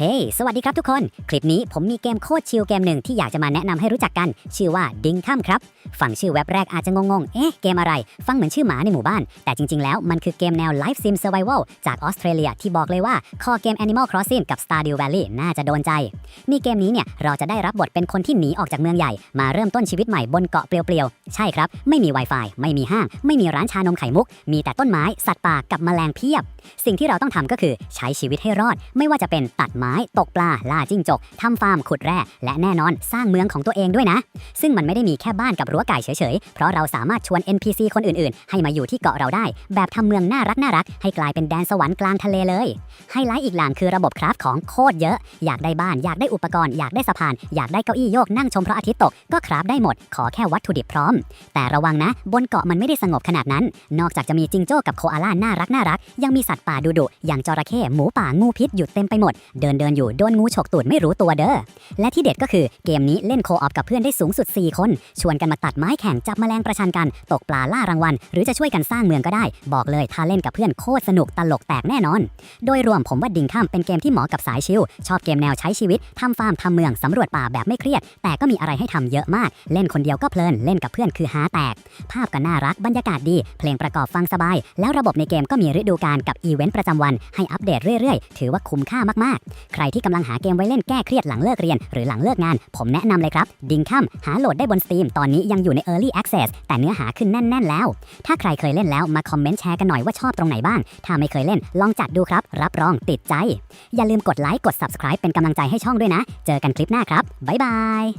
เฮ้สวัสดีครับทุกคน คลิปนี้ผมมีเกมโคตรชิลเกมหนึ่งที่อยากจะมาแนะนำให้รู้จักกัน ชื่อว่าดิงคัมครับ ฟังชื่อเว็บแรกอาจจะงงๆ เอ๊ะ เกมอะไร ฟังเหมือนชื่อหมาในหมู่บ้าน แต่จริงๆ แล้วมันคือเกมแนว Life Sim Survival จากออสเตรเลียที่บอกเลยว่าคอเกม Animal Crossing กับ Stardew Valley น่าจะโดนใจ นี่เกมนี้เนี่ยเราจะได้รับบทเป็นคนที่หนีออกจากเมืองใหญ่ มาเริ่มต้นชีวิตใหม่บนเกาะเปลี่ยวๆ ใช่ครับ ไม่มี Wi-Fi ไม่มีห้าง ไม่มีร้านชานมไข่มุก มีแต่ต้นไม้ สัตว์ป่ากับแมลงเพียบ สิ่งที่เราต้องทำก็คือใช้ชีวิตให้รอด ไม่ว่าจะเป็นตัดไม้ตกปลา ล่าจิ้งจก ทำฟาร์ม ขุดแร่ และแน่นอนสร้างเมืองของตัวเองด้วยนะ ซึ่งมันไม่ได้มีแค่บ้านกับรั้วไก่เฉยๆ เพราะเราสามารถชวน NPC คนอื่นๆ ให้มาอยู่ที่เกาะเราได้ แบบทำเมืองน่ารักน่ารัก ให้กลายเป็นแดนสวรรค์กลางทะเลเลย ไฮไลท์อีกอย่างคือระบบคราฟของโคตรเยอะ อยากได้บ้าน อยากได้อุปกรณ์ อยากได้สะพาน อยากได้เก้าอี้โยกนั่งชมพระอาทิตย์ตก ก็คราฟได้หมด ขอแค่วัตถุดิบพร้อม แต่ระวังนะ บนเกาะมันไม่ได้สงบขนาดนั้น นอกจากจะมีจิงโจ้กับโคอาล่าน่ารักน่ารัก ยังมีสัตว์ป่าดุดุๆอย่างจระเข้หมูป่างูพิษอยู่เต็มไปหมด เดินเดินอยู่โดนงูฉกตูดไม่รู้ตัวเด้อ และที่เด็ดก็คือเกมนี้เล่นโคออฟกับเพื่อนได้สูงสุด 4 คน ชวนกันมาตัดไม้แข่งจับแมลงประชันกัน ตกปลาล่ารางวัล หรือจะช่วยกันสร้างเมืองก็ได้ บอกเลยถ้าเล่นกับเพื่อนโคตรสนุกตลกแตกแน่นอน โดยรวมผมว่าดิงข้ามเป็นเกมที่เหมาะกับสายชิลชอบเกมแนวใช้ชีวิตทำฟาร์มทำเมืองสำรวจป่าแบบไม่เครียด แต่ก็มีอะไรให้ทำเยอะมาก เล่นคนเดียวก็เพลินเล่นกับเพื่อนคือหาแตก ภาพก็น่ารักบรรยากาศดี เพลงประกอบฟังสบาย แล้วระบบในเกมก็มีฤดูกาลกับอีเวนต์ประจำวันให้อัปเดตเรื่อยๆ ถือว่าคุ้มค่ามากๆใครที่กำลังหาเกมไว้เล่นแก้เครียดหลังเลิกเรียน หรือหลังเลิกงาน ผมแนะนำเลยครับ ดิงคัมหาโหลดได้บน Steam ตอนนี้ยังอยู่ใน Early Access แต่เนื้อหาขึ้นแน่น ๆ แล้ว ถ้าใครเคยเล่นแล้วมาคอมเมนต์แชร์กันหน่อยว่าชอบตรงไหนบ้าง ถ้าไม่เคยเล่นลองจัดดูครับ รับรองติดใจ อย่าลืมกดไลค์กด Subscribe เป็นกำลังใจให้ช่องด้วยนะ เจอกันคลิปหน้าครับบ๊ายบาย